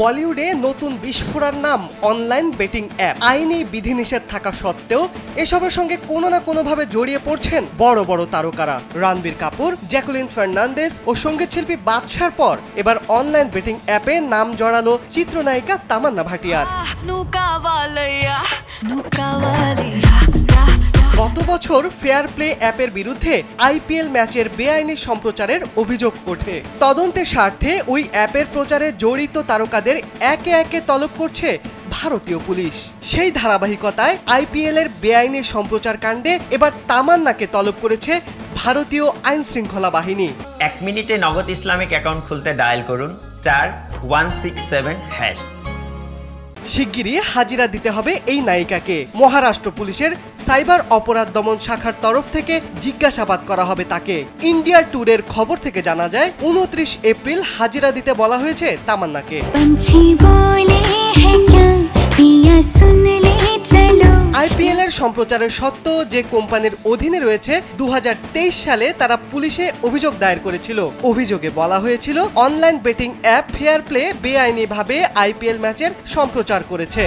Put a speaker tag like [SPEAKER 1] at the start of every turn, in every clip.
[SPEAKER 1] বলিউডে নতুন বিস্ফোরার নাম অনলাইন বেটিং অ্যাপ। আইনি বিধিনিষেধ থাকা সত্ত্বেও এসবের সঙ্গে কোনো না কোনোভাবে জড়িয়ে পড়ছেন বড় বড় তারকারা। রণবীর কাপুর, জ্যাকুলিন ফার্নান্দেস ও সংগীত শিল্পী বাদশার পর এবার অনলাইন বেটিং অ্যাপে নাম জড়ালো চিত্রনায়িকা তামান্না ভাটিয়ার. গত বছর ফেয়ার প্লে অ্যাপের বিরুদ্ধে আইপিএল ম্যাচের বেআইনি সম্প্রচারের অভিযোগ ওঠে। তদন্তের স্বার্থে ওই অ্যাপের প্রচারে জড়িত তারকাদের একে একে তলব করছে ভারতীয় পুলিশ। সেই ধারাবাহিকতায় আইপিএল এর বেআইনি সম্প্রচার কাণ্ডে এবার তামান্নাকে তলব করেছে ভারতীয় আইন শৃঙ্খলা বাহিনী।
[SPEAKER 2] এক মিনিটে নগদ ইসলামিক অ্যাকাউন্ট খুলতে ডায়াল করুন, চার ওয়ান সিক্স সেভেন হ্যাশ
[SPEAKER 1] শিগগিরই হাজিরা দিতে হবে এই নায়িকাকে। মহারাষ্ট্র পুলিশের সাইবার অপরাধ দমন শাখার তরফ থেকে জিজ্ঞাসাবাদ করা হবে তাকে। ইন্ডিয়া ট্যুরের খবর থেকে জানা যায়, উনত্রিশ এপ্রিল হাজিরা দিতে বলা হয়েছে তামান্নাকে। পিএলের এর সম্প্রচারের সত্ত্বেও যে কোম্পানির অধীনে রয়েছে দু হাজার তেইশ সালে তারা পুলিশে অভিযোগ দায়ের করেছিল। অভিযোগে বলা হয়েছিল, online betting app fair play বেআইনিভাবে আইপিএল ম্যাচের সম্প্রচার করেছে।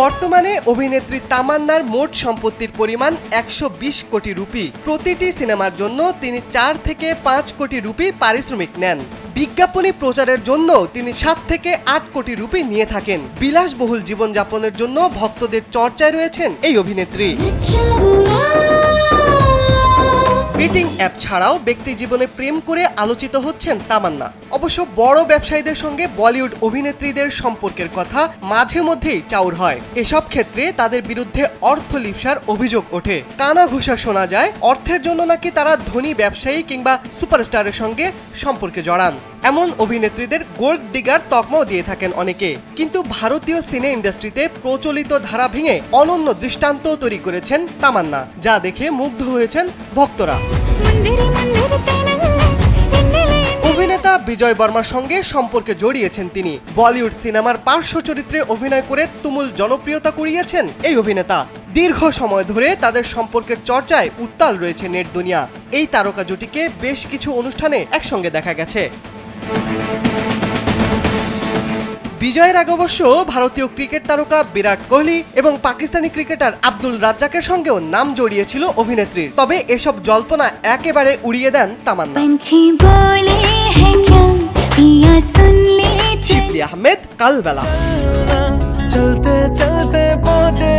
[SPEAKER 1] বর্তমানে অভিনেত্রী তামান্নার মোট সম্পত্তির পরিমাণ একশো বিশ কোটি রুপি। প্রতিটি সিনেমার জন্য তিনি চার থেকে পাঁচ কোটি রুপি পারিশ্রমিক নেন। বিজ্ঞাপনী প্রচারের জন্য তিনি সাত থেকে আট কোটি রুপি নিয়ে থাকেন। বিলাসবহুল জীবনযাপনের জন্য ভক্তদের চর্চায় রয়েছেন এই অভিনেত্রী। বেটিং অ্যাপ ছাড়াও ব্যক্তি জীবনে প্রেম করে আলোচিত হচ্ছেন তামান্না। অবশ্য বড় ব্যবসায়ীদের সঙ্গে বলিউড অভিনেত্রীদের সম্পর্কের কথা মাঝে মধ্যেই চাউর হয়। এসব ক্ষেত্রে তাদের বিরুদ্ধে অর্থ লিপসার অভিযোগ ওঠে। কানা ঘুষা শোনা যায়, অর্থের জন্য নাকি তারা ধনী ব্যবসায়ী কিংবা সুপারস্টারের সঙ্গে সম্পর্কে জড়ান। এমন অভিনেত্রীদের গোল্ড ডিগার তকমাও দিয়ে থাকেন অনেকে। কিন্তু ভারতীয় সিনে ইন্ডাস্ট্রিতে প্রচলিত ধারা ভেঙে অনন্য দৃষ্টান্ত তৈরি করেছেন তামান্না, যা দেখে মুগ্ধ হয়েছেন ভক্তরা। অভিনেতা বিজয় বর্মার সঙ্গে সম্পর্কে জড়িয়েছেন তিনি। বলিউড সিনেমার পার্শ্ব চরিত্রে অভিনয় করে তুমুল জনপ্রিয়তা কুড়িয়েছেন এই অভিনেতা। দীর্ঘ সময় ধরে তাদের সম্পর্কের চর্চায় উত্তাল রয়েছে নেট দুনিয়া। এই তারকা জুটিকে বেশ কিছু অনুষ্ঠানে একসঙ্গে দেখা গেছে। বিজয়ের আগে অবশ্য ভারতীয় ক্রিকেট তারকা বিরাট কোহলি এবং পাকিস্তানি ক্রিকেটার আব্দুল রাজ্জাকের সঙ্গেও নাম জড়িয়েছিল অভিনেত্রীর। তবে এসব জল্পনা একেবারে উড়িয়ে দেন তামান্না। শিবলি আহমেদ কালবেলা।
[SPEAKER 3] চলতে চলতে পৌঁছে